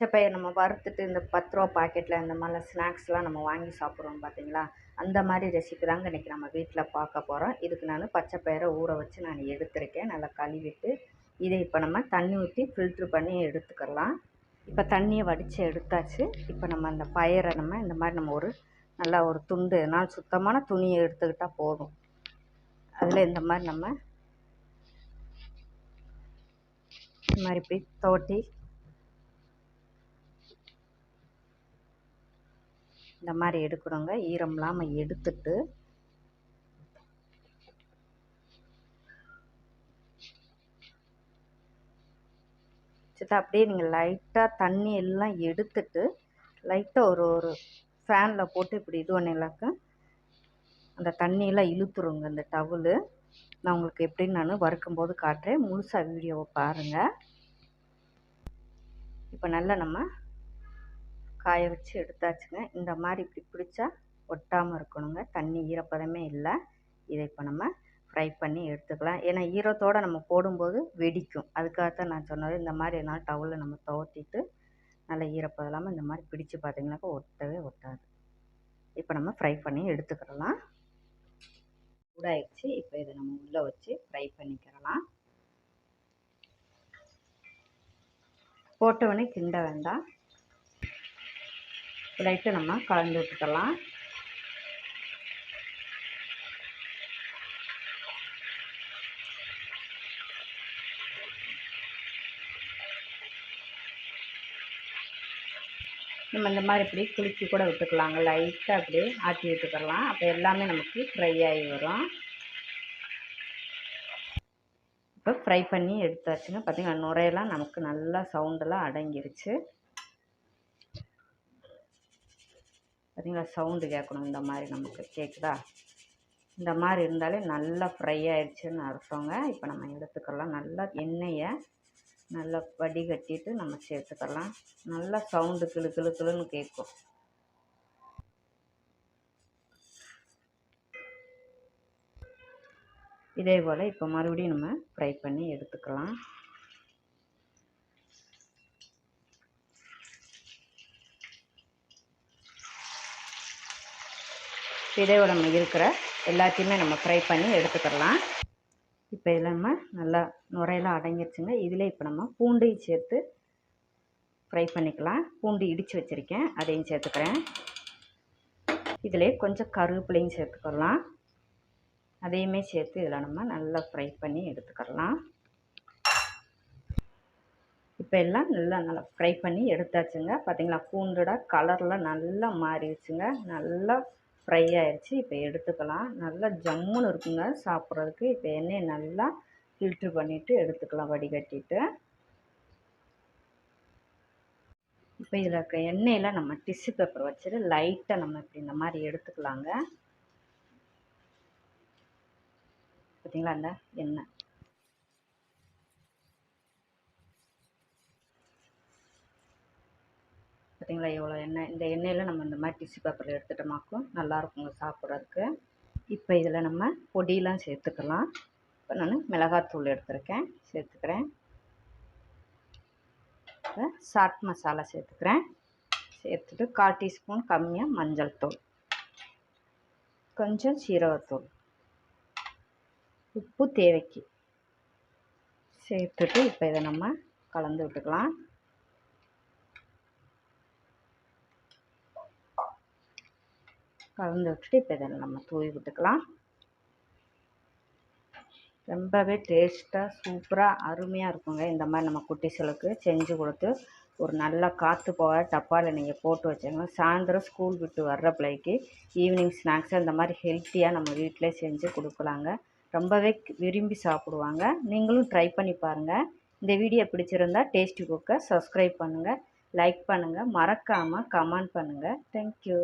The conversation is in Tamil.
பச்சைப்பயிறு நம்ம வறுத்துட்டு இந்த பத்து ரூபா பாக்கெட்டில் இந்த மாதிரிலாம் ஸ்நாக்ஸ்லாம் நம்ம வாங்கி சாப்பிட்றோம் பார்த்தீங்களா அந்த மாதிரி ரெசிபி தாங்க இன்றைக்கி நம்ம வீட்டில் பார்க்க போகிறோம் இதுக்கு நான் பச்சைப்பயிரை ஊற வச்சு நான் எடுத்திருக்கேன். நல்லா கழுவிட்டு இதை இப்போ நம்ம தண்ணி ஊற்றி ஃபில்ட்ரு பண்ணி எடுத்துக்கலாம். இப்போ தண்ணியை வடித்து எடுத்தாச்சு. இப்போ நம்ம அந்த பயிரை நம்ம இந்த மாதிரி நம்ம ஒரு நல்லா ஒரு துண்டு நான் சுத்தமான துணியை எடுத்துக்கிட்டால் போதும். அதில் இந்த மாதிரி நம்ம இந்த மாதிரி இப்படி தோட்டி இந்த மாதிரி எடுக்கணுங்க ஈரம் இல்லாமல் எடுத்துட்டு சித்தா அப்படியே நீங்கள் லைட்டாக தண்ணி எல்லாம் எடுத்துட்டு லைட்டாக ஒரு ஒரு ஃபேனில் போட்டு இப்படி இது பண்ணிங்களாக்க அந்த தண்ணியெல்லாம் இழுத்துருங்க இந்த டவுலு நான் உங்களுக்கு எப்படின்னு நான் வறுக்கும்போது காட்டுறேன். முழுசாக வீடியோவை பாருங்கள் இப்போ நல்லா நம்ம காய வச்சு எடுத்தாச்சுங்க. இந்த மாதிரி இப்படி பிடிச்சா ஒட்டாமல் இருக்கணுங்க. தண்ணி ஈரப்பதமே இல்லை. இதை இப்போ நம்ம ஃப்ரை பண்ணி எடுத்துக்கலாம். ஏன்னா ஈரத்தோடு நம்ம போடும்போது வெடிக்கும். அதுக்காகத்தான் நான் சொன்னது. இந்த மாதிரி எதனால் டவுலில் நம்ம துவட்டிட்டு நல்லா ஈரப்பதம் இல்லாமல் இந்த மாதிரி பிடிச்சு பார்த்திங்கனாக்கா ஒட்டவே ஒட்டாது. இப்போ நம்ம ஃப்ரை பண்ணி எடுத்துக்கிடலாம். சூடாயிடுச்சு. இப்போ இதை நம்ம உள்ளே வச்சு ஃப்ரை பண்ணிக்கிறலாம் போட்டவொடனே கிண்ட வேண்டாம். லைட்டு நம்ம கலந்து விட்டுக்கலாம். நம்ம இந்த மாதிரி இப்படி குலுக்கி கூட விட்டுக்கலாங்க லைட்டாக அப்படியே ஆட்டி விட்டுக்கலாம். அப்போ எல்லாமே நமக்கு ஃப்ரை ஆகி வரும். இப்போ ஃப்ரை பண்ணி எடுத்தாச்சுன்னா பார்த்திங்கன்னா நுரையெல்லாம் நமக்கு நல்லா சவுண்டெல்லாம் அடங்கிருச்சு. பார்த்திங்களா சவுண்டு கேட்கணும் இந்த மாதிரி நமக்கு கேட்குதா இந்த மாதிரி இருந்தாலே நல்லா ஃப்ரை ஆயிடுச்சுன்னு அர்த்தங்க. இப்போ நம்ம எடுத்துக்கலாம். நல்லா எண்ணெயை நல்லா வடிகட்டிட்டு நம்ம சேர்த்துக்கலாம். நல்லா சவுண்டு கிளு கிளு கிளுன்னு கேட்கும் இதே போல் இப்போ மறுபடியும் நம்ம ஃப்ரை பண்ணி எடுத்துக்கலாம். இதே நம்ம இருக்கிற எல்லாத்தையுமே நம்ம ஃப்ரை பண்ணி எடுத்துக்கிடலாம். இப்போ இதில் நம்ம நல்லா நுரையெல்லாம் அடங்கிருச்சுங்க. இதில் இப்போ நம்ம பூண்டையும் சேர்த்து ஃப்ரை பண்ணிக்கலாம். பூண்டு இடித்து வச்சுருக்கேன். அதையும் சேர்த்துக்கிறேன். இதில் கொஞ்சம் கருவேப்பிலையும் சேர்த்துக்கலாம். அதையுமே சேர்த்து இதில் நம்ம நல்லா ஃப்ரை பண்ணி எடுத்துக்கிடலாம். இப்போ எல்லாம் நல்லா நல்லா ஃப்ரை பண்ணி எடுத்தாச்சுங்க. பார்த்தீங்களா? பூண்டோட கலரில் நல்லா மாறிடுச்சுங்க. நல்லா ஃப்ரை ஆயிடுச்சு இப்போ எடுத்துக்கலாம். நல்லா ஜம்முன்னு இருக்குங்க. சாப்பிட்றதுக்கு இப்போ எண்ணெயை நல்லா ஃபில்ட்ரு பண்ணிவிட்டு எடுத்துக்கலாம் வடிகட்டிட்டு. இப்போ இதில் இருக்க எண்ணெயில் நம்ம டிஷ்யூ பேப்பர் வச்சுட்டு லைட்டாக நம்ம இப்படி இந்த மாதிரி எடுத்துக்கலாங்க. பார்த்தீங்களா அந்த எண்ணெய்? பார்த்தீங்களா எவ்வளோ எண்ணெய்? இந்த எண்ணெயில் நம்ம இந்த மாதிரி டிஷ்யூ பேப்பரில் எடுத்துட்டோமாக்கும் நல்லாயிருக்குங்க சாப்பிட்றதுக்கு. இப்போ இதில் நம்ம பொடியெலாம் சேர்த்துக்கலாம். இப்போ நான் மிளகாத்தூள் எடுத்துருக்கேன். சேர்த்துக்கிறேன். சாட் மசாலா சேர்த்துக்கிறேன். சேர்த்துட்டு கால் டீஸ்பூன் கம்மியாக மஞ்சள் தூள். கொஞ்சம் சீரகத்தூள். உப்பு தேவைக்கு. சேர்த்துட்டு இப்போ இதை நம்ம கலந்து விட்டுக்கலாம். கலந்து விட்டுட்டு இப்போ இதில் நம்ம தூவி விட்டுக்கலாம். ரொம்பவே டேஸ்ட்டாக சூப்பராக அருமையாக இருக்குங்க. இந்த மாதிரி நம்ம குட்டிசலுக்கு செஞ்சு கொடுத்து ஒரு நல்ல காற்று போக டப்பாவில் நீங்கள் போட்டு வச்சுங்க சாயந்தரம் ஸ்கூல் விட்டு வர்ற பிள்ளைக்கு ஈவினிங் ஸ்நாக்ஸ் இந்த மாதிரி ஹெல்த்தியாக நம்ம வீட்டிலே செஞ்சு கொடுக்கலாங்க. ரொம்பவே விரும்பி சாப்பிடுவாங்க. நீங்களும் ட்ரை பண்ணி பாருங்கள் இந்த வீடியோ பிடிச்சிருந்தா டேஸ்டி குக்கை சப்ஸ்கிரைப் பண்ணுங்கள் லைக் பண்ணுங்கள் மறக்காமல் கமெண்ட் பண்ணுங்கள் தேங்க்யூ